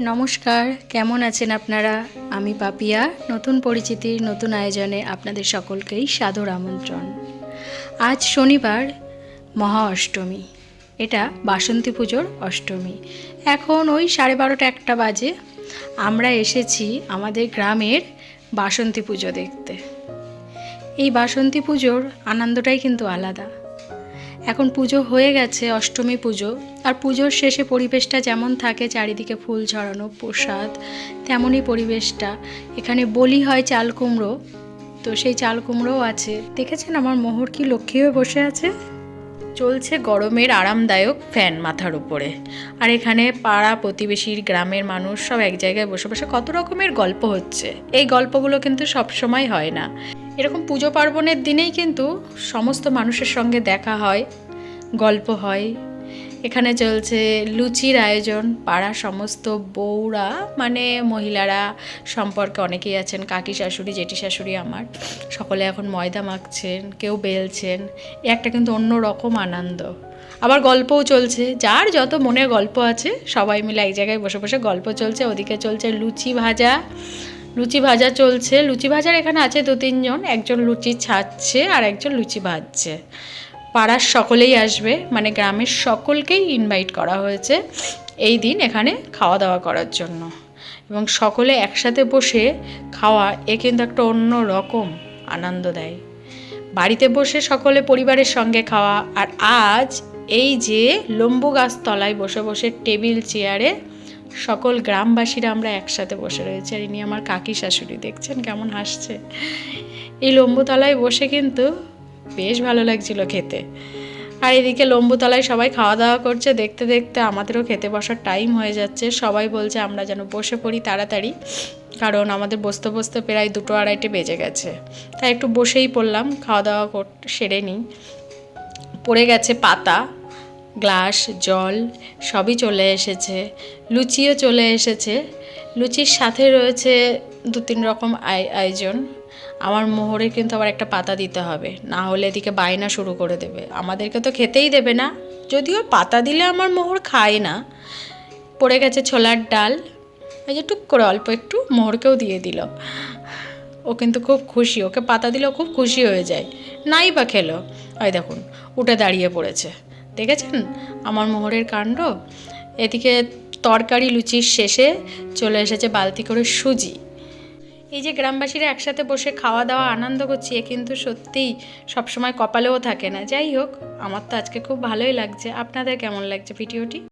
নমস্কার, কেমন আছেন আপনারা? আমি পাপিয়া, নতুন পরিচিতির নতুন আয়োজনে আপনাদের সকলকেই সাদর আমন্ত্রণ। আজ শনিবার, মহা অষ্টমী। এটা বাসন্তী পুজোর অষ্টমী। এখন ওই সাড়ে বারোটা একটা বাজে। আমরা এসেছি আমাদের গ্রামের বাসন্তী পুজো দেখতে। এই বাসন্তী পুজোর আনন্দটাই কিন্তু আলাদা। এখন পুজো হয়ে গেছে, অষ্টমী পুজো। আর পুজোর শেষে পরিবেশটা যেমন থাকে, চারিদিকে ফুল ছড়ানো প্রসাদ, তেমনই পরিবেশটা। এখানে বলি হয় চাল কুমড়ো। তো সেই চাল কুমড়োও আছে। দেখেছেন আমার মোহর কি লক্ষ্মী হয়ে বসে আছে? চলছে গরমের আরামদায়ক ফ্যান মাথার উপরে। আর এখানে পাড়া প্রতিবেশীর গ্রামের মানুষ সব এক জায়গায় বসে বসে কত রকমের গল্প হচ্ছে। এই গল্পগুলো কিন্তু সব সময় হয় না। এরকম পুজো পার্বণের দিনেই কিন্তু সমস্ত মানুষের সঙ্গে দেখা হয়, গল্প হয়। এখানে চলছে লুচির আয়োজন, পাড়া সমস্ত বউরা মানে মহিলারা সম্পর্কে অনেকেই আছেন, কাকি শাশুড়ি, জেঠি শাশুড়ি আমার, সকলে এখন ময়দা মাখছেন, কেউ বেলছেন একটা কিন্তু অন্য রকম আনন্দ। আবার গল্পও চলছে, যার যত মনে গল্প আছে, সবাই মিলে এক জায়গায় বসে বসে গল্প চলছে, ওদিকে চলছে লুচি ভাজা লুচি ভাজা চলছে। লুচি ভাজার এখানে আছে দু তিনজন। একজন লুচি ছাড়ছে আর একজন লুচি ভাজছে। পাড়ার সকলেই আসবে। মানে গ্রামের সকলকেই ইনভাইট করা হয়েছে এই দিন এখানে খাওয়া দাওয়া করার জন্য। এবং সকলে একসাথে বসে খাওয়া এ কিন্তু একটা অন্য রকম আনন্দ দেয়। বাড়িতে বসে সকলে পরিবারের সঙ্গে খাওয়া। আর আজ এই যে লম্বু গাছ তলায় বসে বসে টেবিল, চেয়ারে সকল গ্রামবাসীরা আমরা একসাথে বসে রয়েছি আর ইনি আমার কাকি শাশুড়ি, দেখছেন কেমন হাসছে। এই লম্বুতলায় বসে কিন্তু বেশ ভালো লাগছিল খেতে। আর এদিকে লম্বুতলায় সবাই খাওয়া দাওয়া করছে, দেখতে দেখতে আমাদেরও খেতে বসার টাইম হয়ে যাচ্ছে। সবাই বলছে, আমরা যেন বসে পড়ি তাড়াতাড়ি, কারণ আমাদের বসতে বসতে প্রায় দুটো আড়াইটে বেজে গেছে। তাই একটু বসেই পড়লাম খাওয়া দাওয়া সেরে নিই। পড়ে গেছে পাতা গ্লাস, জল, সবই চলে এসেছে। লুচিও চলে এসেছে। লুচির সাথে রয়েছে দু তিন রকম আয়োজন। আমার মোহরে কিন্তু আবার একটা পাতা দিতে হবে। না হলে এদিকে বায়না শুরু করে দেবে। আমাদেরকে তো খেতেই দেবে না। যদিও পাতা দিলে আমার মোহর খায় না। পড়ে গেছে ছোলার ডাল। এই যে টুক করে অল্প একটু মোহরকেও দিয়ে দিল ও কিন্তু খুব খুশি। ওকে পাতা দিলেও খুব খুশি হয়ে যায়। নাই বা খেলো। ওই দেখুন, উঠে দাঁড়িয়ে পড়েছে। দেখেছেন? আমার মোহরের কাণ্ড? এদিকে তরকারি লুচির শেষে চলে এসেছে বালতি করে সুজি। এই যে গ্রামবাসীরা একসাথে বসে খাওয়া দাওয়া আনন্দ করছি, এ কিন্তু সত্যিই সবসময় কপালেও থাকে না। যাই হোক, আমার তো আজকে খুব ভালোই লাগছে। আপনাদের কেমন লাগছে ভিডিওটি?